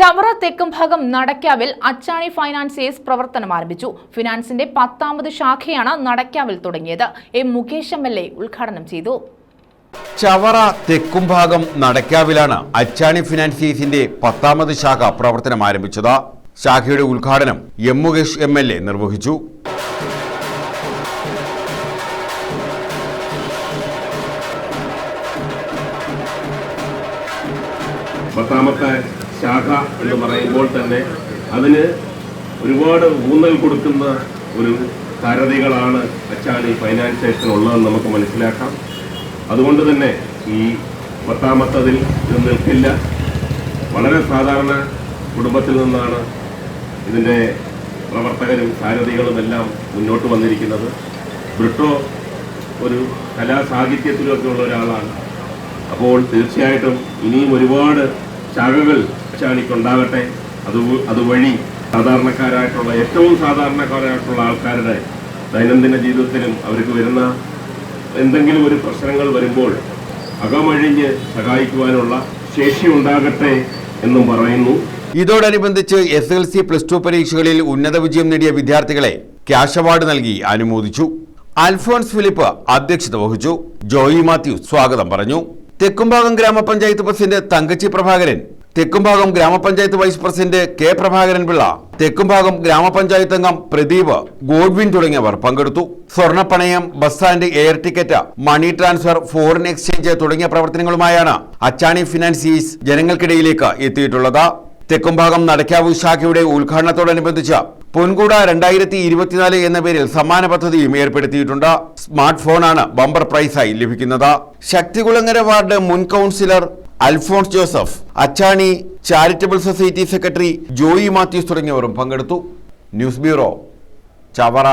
ചവറ തെക്കുംഭാഗം നടക്കാവിൽ അച്ചാണി ഫൈനാൻസിയേഴ്സ് പ്രവർത്തനം ആരംഭിച്ചു. ഫിനാൻസിന്റെ പത്താമത് ശാഖയാണ് നടക്കാവിൽ തുടങ്ങിയത്. M Mukesh M L A ഉദ്ഘാടനം ചെയ്തു. ചവറ തെക്കുംഭാഗം നടക്കാവിലാണ് അച്ചാണി ഫിനാൻസിയേഴ്സിന്റെ പത്താമത് ശാഖ പ്രവർത്തനം ആരംഭിച്ചത്. ശാഖയുടെ ഉദ്ഘാടനം M Mukesh M L A നിർവഹിച്ചു. പത്താമത്തെ ശാഖ എന്ന് പറയുമ്പോൾ തന്നെ അതിന് ഒരുപാട് ഊന്നൽ കൊടുക്കുന്ന ഒരു സാരഥികളാണ് ഫൈനാൻസേഷൻ ഉള്ളതെന്ന് നമുക്ക് മനസ്സിലാക്കാം. അതുകൊണ്ട് തന്നെ ഈ പത്താമത്തതിൽ ഇത് നിൽക്കില്ല. വളരെ സാധാരണ കുടുംബത്തിൽ നിന്നാണ് ഇതിന്റെ പ്രവർത്തകരും സാരഥികളും എല്ലാം മുന്നോട്ട് വന്നിരിക്കുന്നത്. ബ്രിട്ടോ ഒരു കലാ സാഹിത്യത്തിലൊക്കെ ഉള്ള ഒരാളാണ്. അപ്പോൾ തീർച്ചയായിട്ടും ഇനിയും ഒരുപാട് ശാഖകൾ ചാണിക്കുണ്ടാകട്ടെ അത് അതുവഴി സാധാരണക്കാരായിട്ടുള്ള ഏറ്റവും സാധാരണക്കാരായിട്ടുള്ള ആൾക്കാരുടെ ദൈനംദിന ജീവിതത്തിലും അവർക്ക് വരുന്ന എന്തെങ്കിലും ഒരു പ്രശ്നങ്ങൾ വരുമ്പോൾ അകമഴിഞ്ഞ് സഹായിക്കുവാനുള്ള ശേഷി ഉണ്ടാകട്ടെ എന്നും പറയുന്നു. ഇതോടനുബന്ധിച്ച് S L C plus two പരീക്ഷകളിൽ ഉന്നത വിജയം നേടിയ വിദ്യാർത്ഥികളെ ക്യാഷ് അവാർഡ് നൽകി അനുമോദിച്ചു. അൽഫോൺസ് ഫിലിപ്പ് അധ്യക്ഷത വഹിച്ചു. ജോയി മാത്യു സ്വാഗതം പറഞ്ഞു. തെക്കുംഭാഗം ഗ്രാമപഞ്ചായത്ത് പ്രസിഡന്റ് തങ്കച്ചി പ്രഭാകരൻ തെക്കുംഭാഗം ഗ്രാമപഞ്ചായത്ത് vice president K Prabhakaran Pillai Thekkumbhagam ഗ്രാമപഞ്ചായത്ത് അംഗം പ്രദീപ് ഗോഡ്വിൻ തുടങ്ങിയവർ പങ്കെടുത്തു. സ്വർണപ്പണയം bus stand air ticket money transfer foreign exchange തുടങ്ങിയ പ്രവർത്തനങ്ങളുമായാണ് അച്ചാണി ഫിനാൻസീസ് ജനങ്ങൾക്കിടയിലേക്ക് എത്തിയിട്ടുള്ളത്. തെക്കുംഭാഗം നടക്കാവു ശാഖയുടെ ഉദ്ഘാടനത്തോടനുബന്ധിച്ച് പൊൻകൂട രണ്ടായിരത്തി ഇരുപത്തിനാല് എന്ന പേരിൽ സമ്മാന പദ്ധതിയും ഏർപ്പെടുത്തിയിട്ടുണ്ട്. സ്മാർട്ട് ഫോണാണ് ബമ്പർ പ്രൈസായി ലഭിക്കുന്നത്. ശക്തികുളങ്ങര വാർഡ് മുൻ councillor Alphonse Joseph Achani charitable society secretary Joy Mathews തുടങ്ങിയവരും പങ്കെടുത്തു. News bureau Chavara.